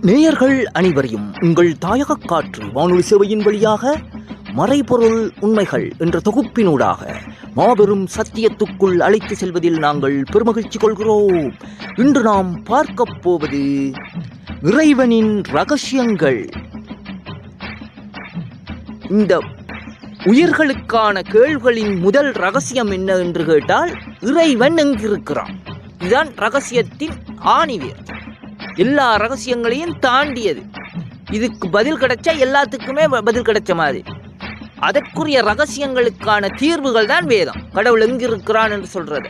நேயர்கள் அனைவரையும் உங்கள் தாயக காற்று வானொலி சேவையின் வழியாக மறைபொருள் உண்மைகள் என்ற தொகுப்பினூடாக மாபெரும் சத்தியத்துக்குள் அழைத்து செல்வதில் நாங்கள் பெருமகிழ்ச்சி கொள்கிறோம். இன்று நாம் பார்க்கப் போவது இறைவனின் ரகசியங்கள். இந்த உயிர்களுக்கான கேள்விகளின் முதல் ரகசியம் என்ன என்று கேட்டால் இறைவன் எங்கிருக்கிறான்? இதுதான் ரகசியத்தின் ஆணிவேர். எல்லா ரகசியங்களையும் தாண்டியது. இதுக்கு பதில் கிடைச்சா எல்லாத்துக்குமே பதில் கிடைச்ச மாதிரி. அதற்குரிய ரகசியங்களுக்கான தீர்வுகள் தான் வேதம். கடவுள் எங்கிருக்கிறான் என்று சொல்றது.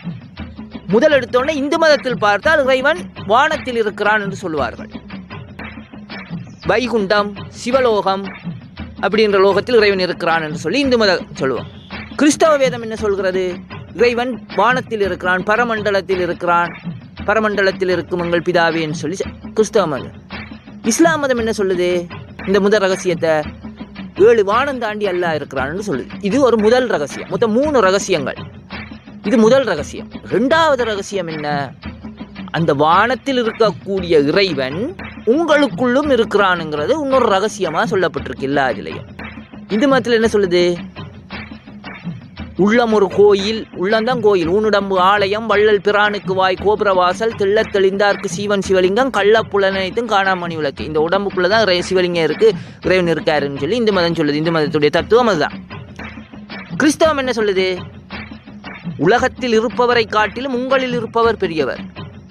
முதல் எடுத்தோடனே இந்து மதத்தில் பார்த்தால் இறைவன் வானத்தில் இருக்கிறான் என்று சொல்வார்கள் வைகுண்டம் சிவலோகம் அப்படின்ற லோகத்தில் இறைவன் இருக்கிறான் என்று சொல்லி இந்து மதம் சொல்லுவோம். கிறிஸ்தவ வேதம் என்ன சொல்கிறது? இறைவன் வானத்தில் இருக்கிறான் பரமண்டலத்தில் இருக்கிறான். பரமண்டலத்தில் இருக்கும் எங்கள் பிதாவேன்னு சொல்லி கிறிஸ்தவ மதம் இஸ்லாம் மதம் என்ன சொல்லுது? இந்த முதல் ரகசியத்தை ஏழு வானம் தாண்டி அல்லா இருக்கிறான்னு சொல்லுது. இது ஒரு முதல் ரகசியம். மொத்தம் மூணு ரகசியங்கள். இது முதல் ரகசியம். ரெண்டாவது ரகசியம் என்ன? அந்த வானத்தில் இருக்கக்கூடிய இறைவன் உங்களுக்குள்ளும் இருக்கிறானுங்கிறது இன்னொரு ரகசியமாக சொல்லப்பட்டிருக்கு எல்லா இதுலையும் இந்து மதத்தில் என்ன சொல்லுது? உள்ளம் ஒரு கோயில் உள்ளம்தான் கோயில் ஊனுடம்பு ஆலயம் வள்ளல் பிரானுக்கு வாய் கோபுர வாசல் தெளிந்தார்க்கு சீவன் சிவலிங்கம் கள்ளப்புலனைத்தும் காணாமணி விளக்கு. இந்த உடம்புக்குள்ளதான் தான் சிவலிங்கம் இருக்கு. இறைவன் இருக்காருன்னு சொல்லி இந்து மதம் சொல்லுது. இந்து மதத்துடைய தத்துவம் அதுதான். கிறிஸ்தவம் என்ன சொல்லுது? உலகத்தில் இருப்பவரை காட்டிலும் உங்களில் இருப்பவர் பெரியவர்.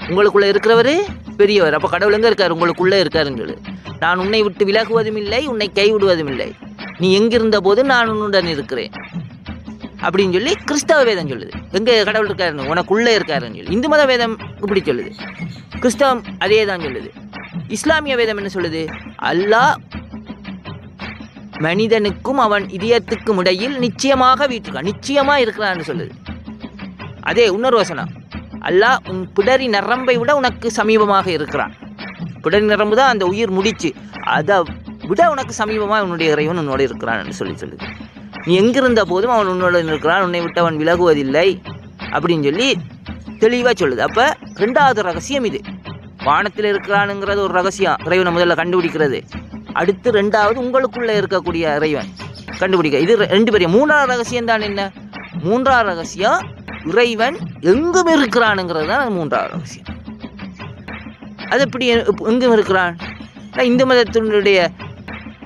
உங்களுக்குள்ள இருக்கிறவரு பெரியவர். அப்ப கடவுள் எங்க இருக்காரு? உங்களுக்குள்ளே இருக்காருன்னு சொல்லு. நான் உன்னை விட்டு விலகுவதும் இல்லை உன்னை கைவிடுவதும் இல்லை நீ எங்கிருந்த போது நான் உன்னுடன் இருக்கிறேன். அப்படின்னு சொல்லி கிறிஸ்தவ வேதம் சொல்லுது. எங்கே கடவுள் இருக்காருன்னு உனக்குள்ளே இருக்காருன்னு சொல்லி. இந்து மத வேதம் இப்படி சொல்லுது. கிறிஸ்தவம் அதே தான் சொல்லுது. இஸ்லாமிய வேதம் என்ன சொல்லுது? அல்லாஹ் மனிதனுக்கும் அவன் இதயத்துக்கும் இடையில் நிச்சயமாக வீட்டிருக்கான் நிச்சயமாக இருக்கிறான்னு சொல்லுது. அதே இன்னொரு வசனம். அல்லாஹ் உன் பிடரி நரம்பை விட உனக்கு சமீபமாக இருக்கிறான். பிடரி நரம்பு தான் அந்த உயிர் முடிச்சு அதை விட உனக்கு சமீபமாக உன்னுடைய இறைவன் உன்னோட இருக்கிறான்னு சொல்லி சொல்லுது. நீ எங்கிருந்த போதும் அவன் உன்னுடன் இருக்கிறான் உன்னை விட்டு அவன் விலகுவதில்லை அப்படின்னு சொல்லி தெளிவாக சொல்லுது. அப்போ ரெண்டாவது ரகசியம் இது. வானத்தில் இருக்கிறானுங்கிறது ஒரு ரகசியம். இறைவனை முதல்ல கண்டுபிடிக்கிறது. அடுத்து ரெண்டாவது உங்களுக்குள்ளே இருக்கக்கூடிய இறைவன். கண்டுபிடிக்க. இது ரெண்டு பேரையும். மூன்றாவது ரகசியம் தான் என்ன? மூன்றாவது ரகசியம் இறைவன் எங்கும் இருக்கிறானுங்கிறது தான் மூன்றாவது ரகசியம். அது எப்படி எங்கும் இருக்கிறான்? இந்து மதத்தினுடைய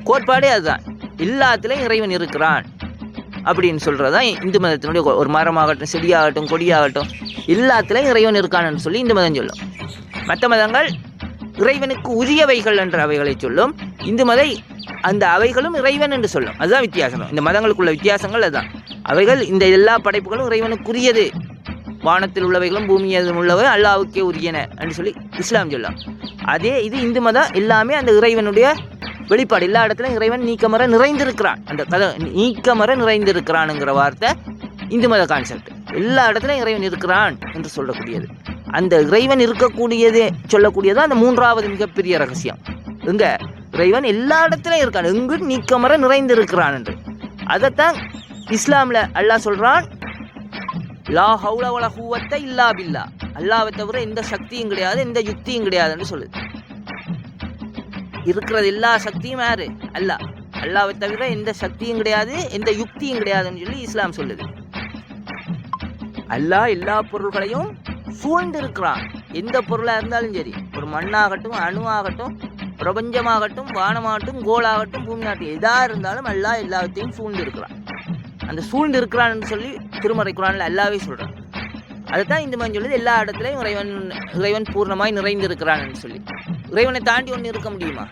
கோட்பாடே அதுதான். எல்லாத்துலேயும் இறைவன் இருக்கிறான். அப்படின்னு சொல்கிறது தான் இந்து மதத்தினுடைய ஒரு மரமாகட்டும் செடியாகட்டும் கொடியாகட்டும் எல்லாத்துலேயும் இறைவன் இருக்கான்னு சொல்லி இந்து மதம் சொல்லும். மற்ற மதங்கள் இறைவனுக்கு உரியவைகள் என்ற அவைகளை சொல்லும். இந்து மதை அந்த அவைகளும் இறைவன் என்று சொல்லும். அதுதான் வித்தியாசம். இந்த மதங்களுக்குள்ள வித்தியாசங்கள் அதுதான். அவைகள் இந்த எல்லா படைப்புகளும் இறைவனுக்குரியது. வானத்தில் உள்ளவைகளும் பூமியில் உள்ளவை அல்லாவுக்கே உரியன என்று சொல்லி இஸ்லாம் சொல்லும். அதே இது இந்து மதம். எல்லாமே அந்த இறைவனுடைய வெளிப்பாடு எல்லா இடத்துல இறைவன் நீக்கமர நிறைந்திருக்கிறான். அந்த கதை நீக்கமர நிறைந்திருக்கிறானுங்கிற வார்த்தை இந்து மத கான்செப்ட் எல்லா இடத்துலையும் இறைவன் இருக்கிறான் என்று சொல்லக்கூடியது. அந்த இறைவன் இருக்கக்கூடியது சொல்லக்கூடியது அந்த மூன்றாவது மிகப்பெரிய ரகசியம். எங்க? இறைவன் எல்லா இடத்துலையும் இருக்கான். எங்கு நீக்கமர நிறைந்திருக்கிறான் என்று. அதைத்தான் இஸ்லாம்ல அல்லாஹ் சொல்றான் லா ஹவுல வல ஹூவத்த இல்லா பில்லா. அல்லாவை தவிர எந்த சக்தியும் கிடையாது எந்த யுக்தியும் கிடையாதுன்னு சொல்லுது. இருக்கிறது எல்லா சக்தியும் யாரு அல்லாஹ் அல்லாவை தவிர எந்த சக்தியும் கிடையாது எந்த யுக்தியும் கிடையாதுன்னு சொல்லி இஸ்லாம் சொல்லுது. அல்லாஹ் எல்லா பொருள்களையும் சூழ்ந்து இருக்கிறான் எந்த பொருளாக இருந்தாலும் சரி ஒரு மண்ணாகட்டும் அணுவாகட்டும் பிரபஞ்சமாகட்டும் வானமாகட்டும் கோளாகட்டும் பூமியாகட்டும் எதா இருந்தாலும் அல்லாஹ் எல்லாத்தையும் சூழ்ந்து இருக்கிறான் அந்த சூழ்ந்து இருக்கிறான்னு சொல்லி திருமறை குரான்ல அல்லாவே சொல்றான். அதுதான் இந்த மாதிரி சொல்லுது. எல்லா இடத்துலையும் இறைவன் இறைவன் பூர்ணமாய் நிறைந்திருக்கிறான்னு சொல்லி. இறைவனை தாண்டி ஒன்று இருக்க முடியுமா?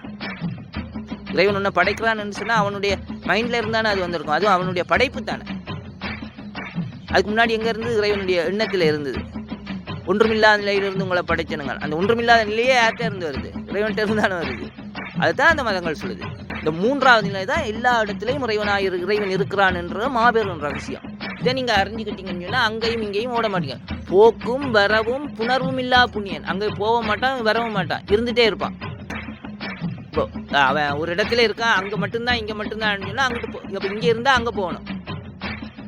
இறைவன் ஒன்று படைக்கிறான்னு சொன்னால் அவனுடைய மைண்டில் இருந்தானே அது வந்திருக்கும். அதுவும் அவனுடைய படைப்பு தானே. அதுக்கு முன்னாடி எங்கே இருந்து இறைவனுடைய எண்ணத்தில் இருந்தது? ஒன்றுமில்லாத நிலையிலிருந்து உங்களை படைச்சனுங்க. அந்த ஒன்றுமில்லாத நிலையே யார்கிட்ட இருந்து வருது? இறைவன்கிட்ட இருந்தானே வருது. அதுதான் அந்த மதங்கள் சொல்லுது. இந்த மூன்றாவது நிலை தான் எல்லா இடத்துலையும் இறைவனாக இரு- இறைவன் இருக்கிறான் என்ற மாபெரும் ரகசியம். இதை நீங்க அறிஞ்சுக்கிட்டீங்கன்னு சொன்னா அங்கேயும் இங்கேயும் ஓட மாட்டீங்க. போக்கும் வரவும் புணர்வும் இல்லா புண்ணியன். அங்கே போக மாட்டான் வரவும் மாட்டான். இருந்துட்டே இருப்பான். இப்போ அவன் ஒரு இடத்துல இருக்கான் அங்க மட்டும்தான் இங்க மட்டும்தான் சொன்னா அங்கிட்டு போ இப்போ இங்கே இருந்தா அங்க போகணும்.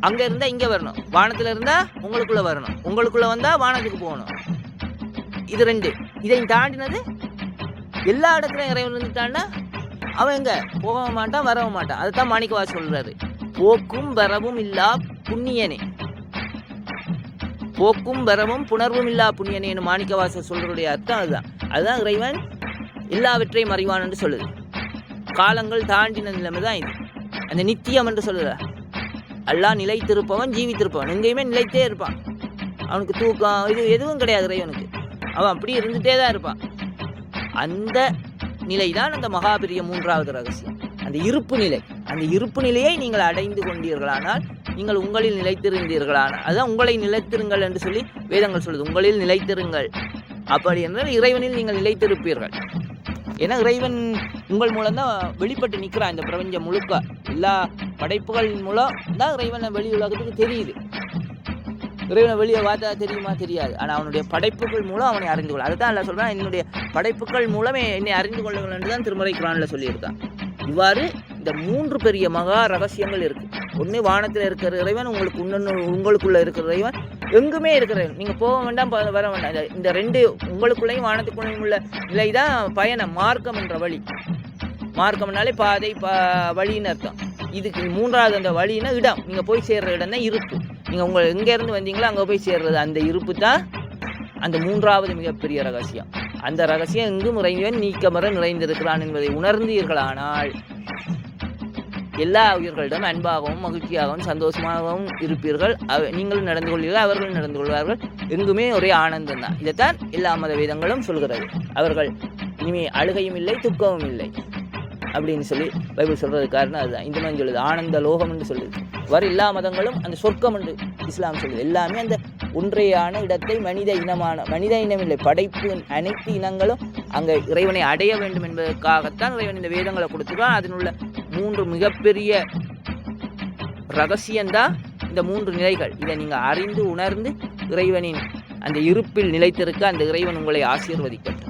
அங்க இருந்தா இங்க வரணும். வானத்துல இருந்தா உங்களுக்குள்ள வரணும். உங்களுக்குள்ள வந்தா வானத்துக்கு போகணும். இது ரெண்டு. இதை தாண்டினது எல்லா இடத்துலையும் இறைவன் இருந்துட்டான்னா அவன் எங்க? போகவும் மாட்டான் வரவும் மாட்டான். அதுதான் மாணிக்கவா சொல்றாரு. போக்கும் வரவும் இல்லா புண்ணியனே. போக்கும் வரமும் புணர்வும் இல்லா புண்ணியனேன்னு மாணிக்கவாச சொல்றதுடைய அர்த்தம் அதுதான். அதுதான் இறைவன் எல்லாவற்றையும் அறிவான் என்று சொல்லுது. காலங்கள் தாண்டின நிலைமை தான் இது. அந்த நித்தியம் என்று சொல்லுதா? எல்லாம் நிலைத்திருப்பவன் ஜீவித்திருப்பவன். எங்கேயுமே நிலைத்தே இருப்பான். அவனுக்கு தூக்கம் இது எதுவும் கிடையாது இறைவனுக்கு. அவன் அப்படி இருந்துட்டே தான் இருப்பான். அந்த நிலைதான் அந்த மகாபிரிய மூன்றாவது ரகசியம். அந்த இருப்பு நிலை. அந்த இருப்பு நிலையை நீங்கள் அடைந்து கொண்டீர்களானால் நீங்கள் உங்களில் நிலைத்திருந்தீர்களா? அதுதான் உங்களை நிலைத்திருங்கள் என்று சொல்லி வேதங்கள் சொல்லுது. உங்களில் நிலைத்திருங்கள். அப்படி என்றால் இறைவனில் நீங்கள் நிலைத்திருப்பீர்கள். ஏன்னா இறைவன் உங்கள் மூலம் தான் வெளிப்பட்டு நிற்கிறான் இந்த பிரபஞ்சம் முழுக்க. எல்லா படைப்புகளின் மூலம் தான் இறைவனை வெளி உலகத்துக்கு தெரியுது. இறைவனை வெளியே பார்த்தா தெரியுமா? தெரியாது. ஆனால் அவனுடைய படைப்புகள் மூலம் அவனை அறிந்து கொள்ள. அதுதான் இல்லை சொல்கிறான் என்னுடைய படைப்புகள் மூலமே என்னை அறிந்து கொள்ளுங்கள் என்று தான் திருமறை குரானில் சொல்லியிருக்கான். இவ்வாறு இந்த மூன்று பெரிய மகா ரகசியங்கள் இருக்கு. ஒன்று வானத்தில் இருக்கிற இறைவன் உங்களுக்கு இன்னொன்று உங்களுக்குள்ளே இருக்கிற இறைவன் எங்குமே இருக்கிற நீங்கள் போக வேண்டாம் வர வேண்டாம். இந்த- ரெண்டு உங்களுக்குள்ளேயும் வானத்துக்குள்ளேயும் உள்ள நிலை தான் பயணம் மார்க்கம் என்ற வழி. மார்க்கம்னாலே பாதை பா வழின்னு அர்த்தம். இதுக்கு மூன்றாவது அந்த வழின்னா இடம். நீங்கள் போய் சேர்ற இடம் தான் இருப்பு. நீங்கள் உங்கள் எங்கேருந்து வந்தீங்களோ அங்கே போய் சேர்றது. அந்த இருப்பு தான் அந்த மூன்றாவது மிகப்பெரிய ரகசியம். அந்த ரகசியம் எங்கும் இறைவன் நீக்கமர நிறைந்திருக்கிறான் என்பதை உணர்ந்தீர்களானால் எல்லா உயிர்களிடம் அன்பாகவும் மகிழ்ச்சியாகவும் சந்தோஷமாகவும் இருப்பீர்கள். அவ நீங்களும் நடந்து கொள்வீர்கள் அவர்களும் நடந்து கொள்வார்கள். எங்குமே ஒரே ஆனந்தம் தான். இதைத்தான் எல்லா மத வேதங்களும் சொல்கிறது. அவர்கள் இனிமே அழுகையும் இல்லை துக்கமும் இல்லை. அப்படின்னு சொல்லி பைபிள் சொல்றது காரணம் அதுதான். இந்த மாதிரி சொல்லுது. ஆனந்த லோகம் என்று சொல்லுது. வர எல்லா மதங்களும் அந்த சொர்க்கம் என்று இஸ்லாம் சொல்லுது. எல்லாமே அந்த ஒன்றையான இடத்தை மனித இனமான மனித இனம் இல்லை. படைப்பு அனைத்து இனங்களும் அங்கே இறைவனை அடைய வேண்டும் என்பதற்காகத்தான் இறைவன் இந்த வேதங்களை கொடுத்துருக்கான் அதனுள்ள மூன்று மிகப்பெரிய ரகசியம்தான் இந்த மூன்று நிலைகள். இதை நீங்கள் அறிந்து உணர்ந்து இறைவனின் அந்த இருப்பில் நிலைத்திருக்க அந்த இறைவன் உங்களை ஆசீர்வதிக்கட்டும்.